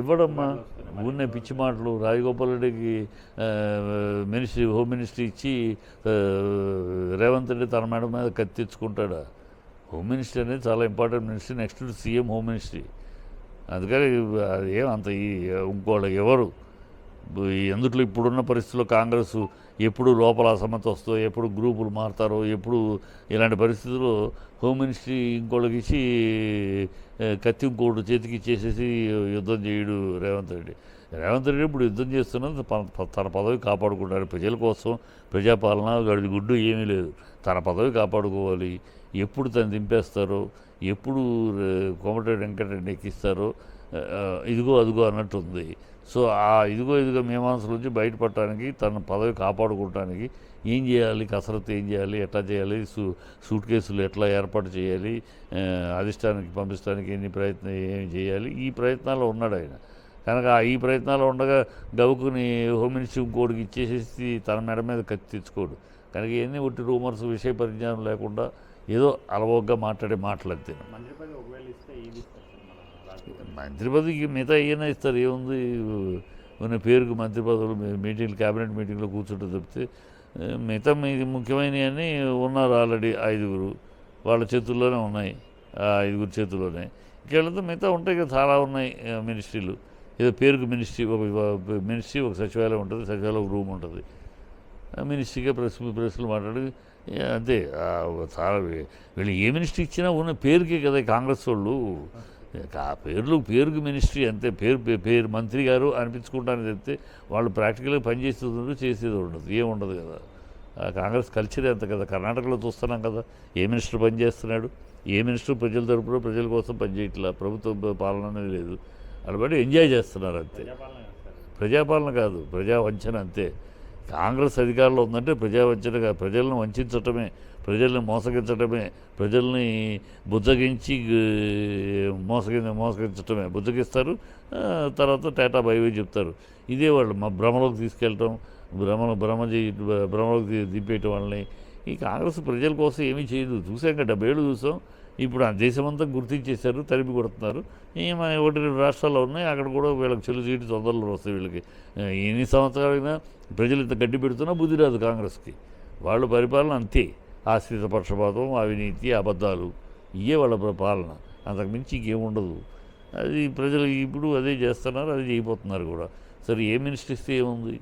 ఇవ్వడమ్మా. ఊరినే పిచ్చి మాటలు. రాజగోపాల్ రెడ్డికి మినిస్ట్రీ హోమ్ మినిస్ట్రీ ఇచ్చి రేవంత్ రెడ్డి తన మేడం మీద కత్తి తెచ్చుకుంటాడా? హోమ్ మినిస్ట్రీ అనేది చాలా important ministry. Next CM home ministry. అందుకని అది ఏం అంత ఈ ఇంకోళ్ళు ఎవరు? ఎందుట్లో ఇప్పుడున్న పరిస్థితుల్లో కాంగ్రెస్ ఎప్పుడు లోపల అసమ్మతి వస్తుందో ఎప్పుడు గ్రూపులు మారుతారో ఎప్పుడు ఇలాంటి పరిస్థితుల్లో హోమ్ మినిస్ట్రీ ఇంకోళ్ళకి ఇచ్చి కత్తి ఇంకోటి చేతికి ఇచ్చేసేసి యుద్ధం చేయడు రేవంత్ రెడ్డి. రేవంత్ రెడ్డి ఇప్పుడు యుద్ధం చేస్తున్నది ప- తన పదవి కాపాడుకుంటారు ప్రజల కోసం ప్రజాపాలన గడిగుడ్డు ఏమీ లేదు. తన పదవి కాపాడుకోవాలి. ఎప్పుడు తను దింపేస్తారో ఎప్పుడు కోమటిరెడ్డి వెంకటరెడ్డి ఎక్కిస్తారో ఇదిగో అదిగో అన్నట్టు ఉంది సో ఆ ఇదిగో ఇదిగో మీమాంసల నుంచి బయటపడటానికి తన పదవి కాపాడుకోవటానికి ఏం చేయాలి? కసరత్తు ఏం చేయాలి? ఎట్లా చేయాలి? సూ సూట్ కేసులు ఎట్లా ఏర్పాటు చేయాలి? అధిష్టానికి అధిష్టానానికి పంపించడానికి ఎన్ని ప్రయత్నం ఏం చేయాలి? ఈ ప్రయత్నాల్లో ఉన్నాడు ఆయన. కనుక ఆ ఈ ప్రయత్నాలు ఉండగా గవుకుని హోమ్ మినిస్ట్రీ ఇంకోటికి ఇచ్చేసేసి తన మెడ మీద కత్తి తెచ్చుకోడు. కనుక ఇవన్నీ ఒట్టి రూమర్స్ విషయ పరిజ్ఞానం లేకుండా ఏదో అలవోగ్గా మాట్లాడే మాటలు అంతే. మంత్రి పదవికి మిగతా ఏమైనా ఇస్తారు. ఏముంది? ఉన్న పేరుకు మంత్రి పదవులు మీటింగ్లు క్యాబినెట్ మీటింగ్లో కూర్చుంటే తప్పితే మిగతా మీ ముఖ్యమైనవన్నీ ఉన్నారు ఆల్రెడీ ఐదుగురు. వాళ్ళ చేతుల్లోనే ఉన్నాయి. ఆ ఐదుగురు చేతుల్లోనే. ఇంకెళ్ళతో మిగతా ఉంటాయి కదా చాలా ఉన్నాయి మినిస్ట్రీలు. ఏదో పేరుకు మినిస్ట్రీ ఒక మినిస్ట్రీ ఒక సచివాలయం ఉంటుంది సచివాలయం ఒక రూమ్ ఉంటుంది. మినిస్ట్రీగా ప్రెస్ ప్రెస్లు మాట్లాడి అంతే చాలా వీళ్ళు ఏ మినిస్ట్రీ ఇచ్చినా ఉన్న పేరుకే కదా కాంగ్రెస్ వాళ్ళు. ఆ పేర్లు పేరుకు మినిస్ట్రీ అంతే పేరు పేరు మంత్రి గారు అనిపించుకుంటానికి చెప్తే వాళ్ళు ప్రాక్టికల్గా పనిచేసేది ఉండదు చేసేది ఉండదు ఏం ఉండదు కదా. ఆ కాంగ్రెస్ కల్చర్ అంత కదా కర్ణాటకలో చూస్తున్నాం కదా ఏ మినిస్టర్ పనిచేస్తున్నాడు ఏ మినిస్టర్ ప్రజల తరపున ప్రజల కోసం పనిచేయట్లా ప్రభుత్వ పాలన అనేది లేదు. బట్టి ఎంజాయ్ చేస్తున్నారు అంతే. ప్రజాపాలన కాదు ప్రజా వంచన అంతే. కాంగ్రెస్ అధికారంలో ఉందంటే ప్రజా ప్రజలను వంచడమే ప్రజల్ని మోసగించడమే ప్రజల్ని బుజ్జగించి మోసగి మోసగించడమే బుజ్జగిస్తారు తర్వాత టాటా బైవే చెప్తారు. ఇదే వాళ్ళు మా భ్రమలోకి తీసుకెళ్ళటం భ్రమ భ్రమ చేయ భ్రమలోకి దింపేయటం వాళ్ళని. ఈ కాంగ్రెస్ ప్రజల కోసం ఏమీ చేయదు. చూసాక డెబ్బై ఏళ్ళు చూసాం. ఇప్పుడు ఆ దేశమంతా గుర్తించేశారు తరిమి కొడుతున్నారు. ఈ మన ఒకటి రెండు రాష్ట్రాల్లో ఉన్నాయి అక్కడ కూడా వీళ్ళకి చెల్లు చీటి తొందరలు వస్తాయి వీళ్ళకి. ఎన్ని సంవత్సరాలైనా ప్రజలు ఇంత గడ్డి పెడుతున్నా బుద్ధి రాదు కాంగ్రెస్కి. వాళ్ళ పరిపాలన అంతే. ఆశ్రిత పక్షపాతం అవినీతి అబద్ధాలు ఇవే వాళ్ళ ప్ర- పాలన. ఇంకేముండదు అది ప్రజలు ఇప్పుడు అదే చేస్తున్నారు అదే చేయబోతున్నారు కూడా. సరే ఏ మినిస్టర్ ఇస్తే ఏముంది?